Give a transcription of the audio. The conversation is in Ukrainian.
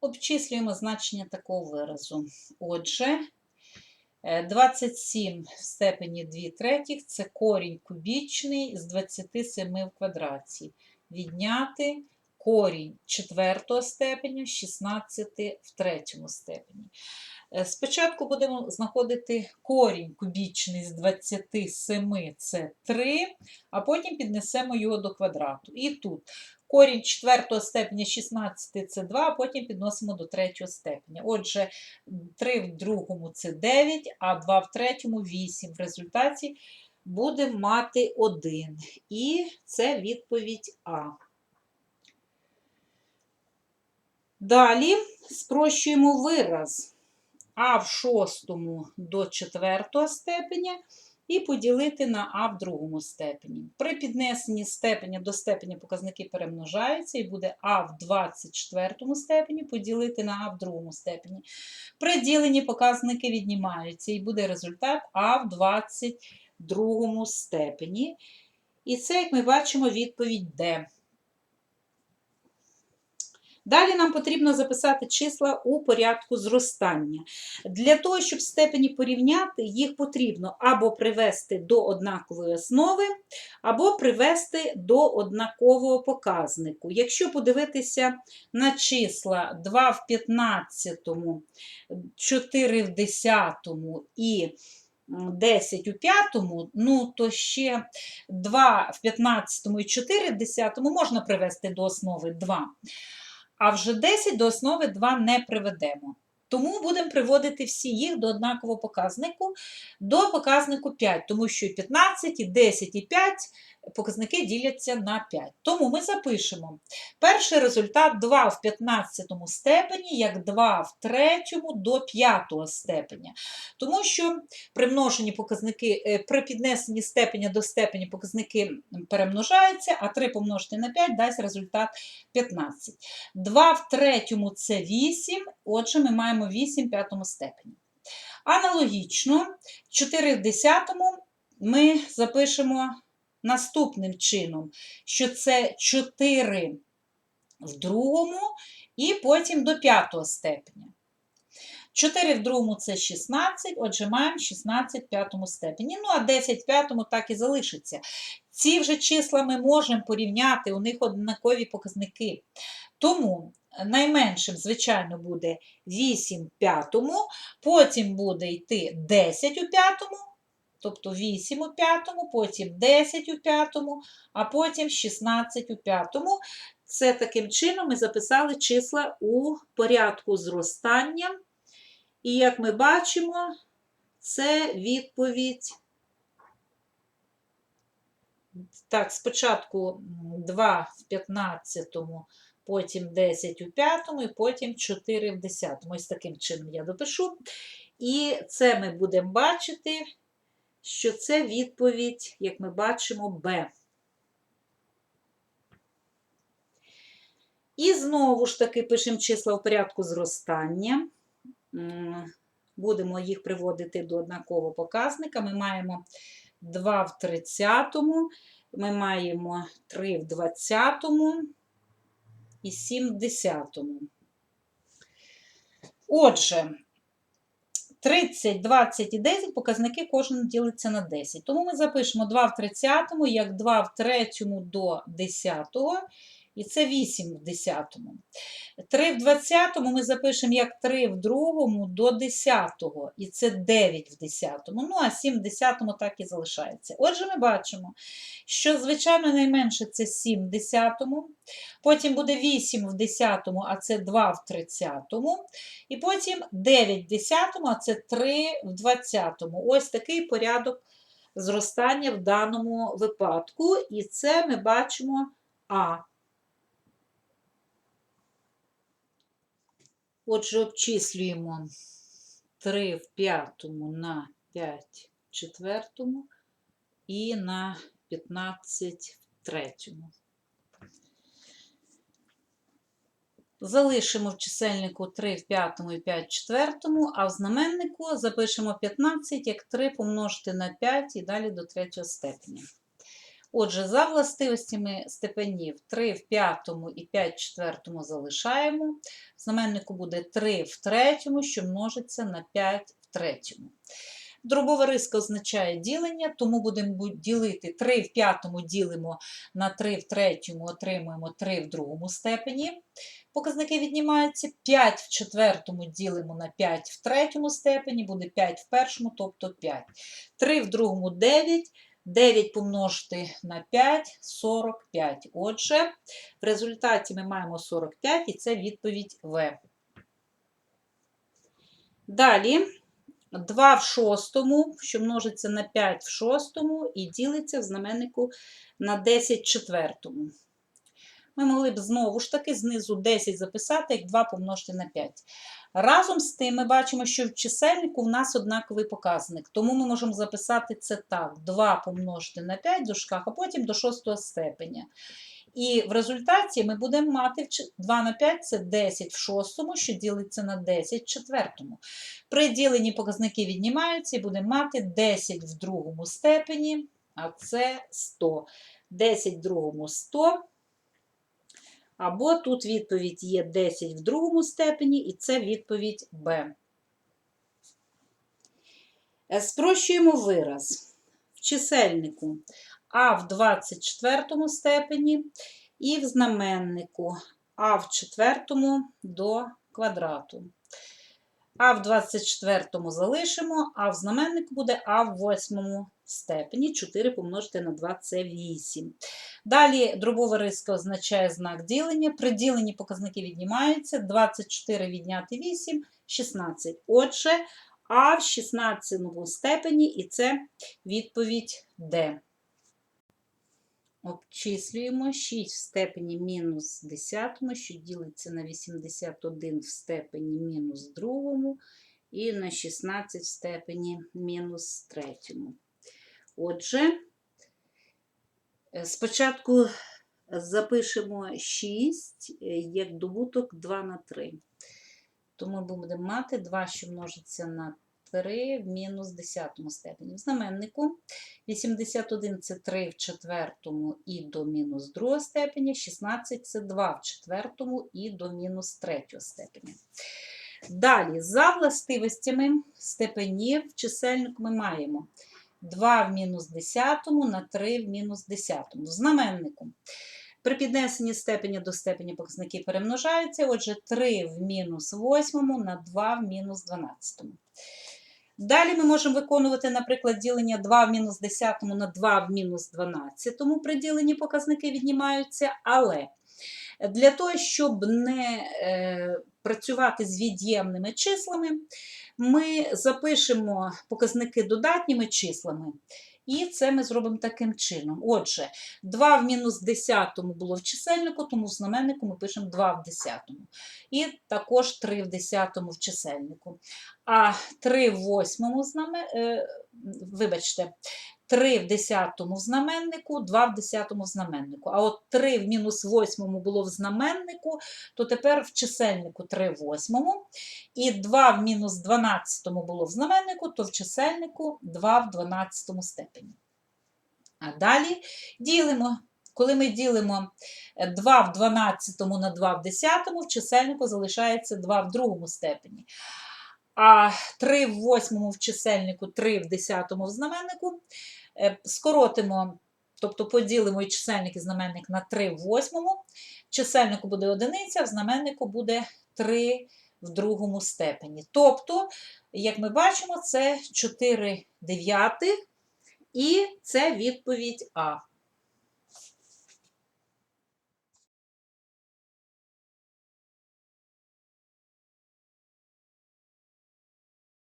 Обчислюємо значення такого виразу. Отже, е, 27 в степені 2 третіх – це корінь кубічний з 27 в квадраті. Відняти корінь четвертого степеня, 16 в третьому степені. Е, Спочатку будемо знаходити корінь кубічний з 27, це 3, а потім піднесемо його до квадрату. І тут корінь четвертого степеня 16 це 2, а потім підносимо до третього степеня. Отже, 3 в другому це 9, а 2 в третьому 8. В результаті будемо мати 1. І це відповідь А. Далі спрощуємо вираз А в шостому до четвертого степеня і поділити на А в другому степені. При піднесенні степеня до степеня показники перемножаються і буде А в 24 степені поділити на А в другому степені. При діленні показники віднімаються і буде результат А в 22 степені. І це, як ми бачимо, відповідь Д. Далі нам потрібно записати числа у порядку зростання. Для того, щоб степені порівняти, їх потрібно або привести до однакової основи, або привести до однакового показнику. Якщо подивитися на числа 2 в 15, 4 в 10 і 10 у п'ятому, ну то ще 2 в 15 і 4 в 10 можна привести до основи 2. А вже 10 до основи 2 не приведемо. Тому будемо приводити всі їх до однакового показнику, до показнику 5, тому що і 15, і 10, і 5 показники діляться на 5. Тому ми запишемо перший результат 2 в 15 степені, як 2 в 3 до 5 степеня. Тому що при показники, е, при піднесенні степеня до степені показники перемножаються, а 3 помножити на 5 дасть результат 15. 2 в третьому це 8, отже, ми маємо 8 в п'ятому степені. Аналогічно, 4 в 10 ми запишемо наступним чином, що це 4 в другому і потім до п'ятого степеня. 4 в другому це 16, отже, маємо 16 в п'ятому степені. Ну, а 10 в п'ятому так і залишиться. Ці вже числа ми можемо порівняти, у них однакові показники. Тому найменшим, звичайно, буде 8 в п'ятому, потім буде йти 10 у п'ятому, тобто 8 у п'ятому, потім 10 у п'ятому, а потім 16 у п'ятому. Це таким чином ми записали числа у порядку зростання. І як ми бачимо, це відповідь. Так, спочатку 2 в 15, потім 10 у 5, і потім 4 в 10. Ось таким чином я допишу. І це ми будемо бачити, що це відповідь, як ми бачимо, Б. І знову ж таки пишемо числа в порядку зростання. Будемо їх приводити до однакового показника. Ми маємо 2 в 30, ми маємо 3 в 20 і 7 в 10. Отже, 30, 20 і 10 показники кожен ділиться на 10. Тому ми запишемо 2 в 30, як 2 в 3 до 10, і це 8 в 10. 3 в 20 ми запишемо як 3 в 2 до 10, і це 9 в 10. Ну, а 7 в 10 так і залишається. Отже, ми бачимо, що, звичайно, найменше це 7 в 10, потім буде 8 в 10, а це 2 в 30, і потім 9 в 10, а це 3 в 20. Ось такий порядок зростання в даному випадку, і це ми бачимо А. Отже, обчислюємо 3 в п'ятому на 5 в четвертому і на 15 в третьому. Залишимо в чисельнику 3 в п'ятому і 5 в четвертому, а в знаменнику запишемо 15 як 3 помножити на 5 і далі до третього степеня. Отже, за властивостями степенів 3 в п'ятому і 5 в четвертому залишаємо. Знаменнику буде 3 в третьому, що множиться на 5 в третьому. Дробова риска означає ділення, тому будемо ділити 3 в п'ятому ділимо на 3 в третьому, отримуємо 3 в другому степені. Показники віднімаються. 5 в четвертому ділимо на 5 в третьому степені, буде 5 в першому, тобто 5. 3 в другому 9. 9 помножити на 5 45. Отже, в результаті ми маємо 45, і це відповідь В. Далі 2 в шостому, що множиться на 5 в шостому, і ділиться в знаменнику на 10 в четвертому. Ми могли б знову ж таки знизу 10 записати, як 2 помножити на 5. Разом з тим, ми бачимо, що в чисельнику в нас однаковий показник, тому ми можемо записати це так: 2 помножити на 5 в дужках, а потім до 6 степеня. І в результаті ми будемо мати 2 на 5 це 10 в шостому, що ділиться на 10 в четвертому. При діленні показники віднімаються і будемо мати 10 в другому степені, а це 100. 10 в другому 100. Або тут відповідь є 10 в другому степені, і це відповідь Б. Е, Спрощуємо вираз в чисельнику А в 24 степені і в знаменнику А в четвертому до квадрату. А в 24 залишимо, а в знаменнику буде А в 8 степені. 4 помножити на 2 це 8. Далі дробова риска означає знак ділення. При діленні показники віднімаються. 24 відняти 8 16. Отже, А в 16 степені, і це відповідь Д. Обчислюємо 6 в степені мінус 10, що ділиться на 81 в степені мінус 2 і на 16 в степені мінус 3. Отже, е, спочатку запишемо 6 е, як добуток 2 на 3. Тому будемо мати 2, що множиться на 3 в мінус 10 степені. В знаменнику 81 це 3 в четвертому і до мінус 2 степені, 16 це 2 в четвертому і до мінус 3 степені. Далі, за властивостями степенів в чисельнику ми маємо 2 в мінус 10 на 3 в мінус 10. В знаменнику при піднесенні степені до степені показники перемножаються, отже, 3 в мінус 8 на 2 в мінус 12. Далі ми можемо виконувати, наприклад, ділення 2 в мінус 10 на 2 в мінус 12, при діленні показники віднімаються, але для того, щоб не е, працювати з від'ємними числами, ми запишемо показники додатніми числами. І це ми зробимо таким чином. Отже, 2 в мінус 10 було в чисельнику, тому в знаменнику ми пишемо 2 в 10. І також 3 в 10 в чисельнику. А 3 в 8 знамен... е, вибачте, 3 в 10 в знаменнику, 2 в 10 в знаменнику. А от 3 в мінус 8 було в знаменнику, то тепер в чисельнику 3 в 8. І 2 в мінус 12 було в знаменнику, то в чисельнику 2 в 12 степені. А далі ділимо. Коли ми ділимо 2 в 12 на 2 в 10, в чисельнику залишається 2 в другому степені. А 3 в 8 в чисельнику, 3 в 10 в знаменнику. Е, Скоротимо, тобто поділимо і чисельник і знаменник на 3 в 8. Чисельнику буде одиниця, в знаменнику буде 3 в другому степені. Тобто, як ми бачимо, це 4 дев'ятих, і це відповідь А.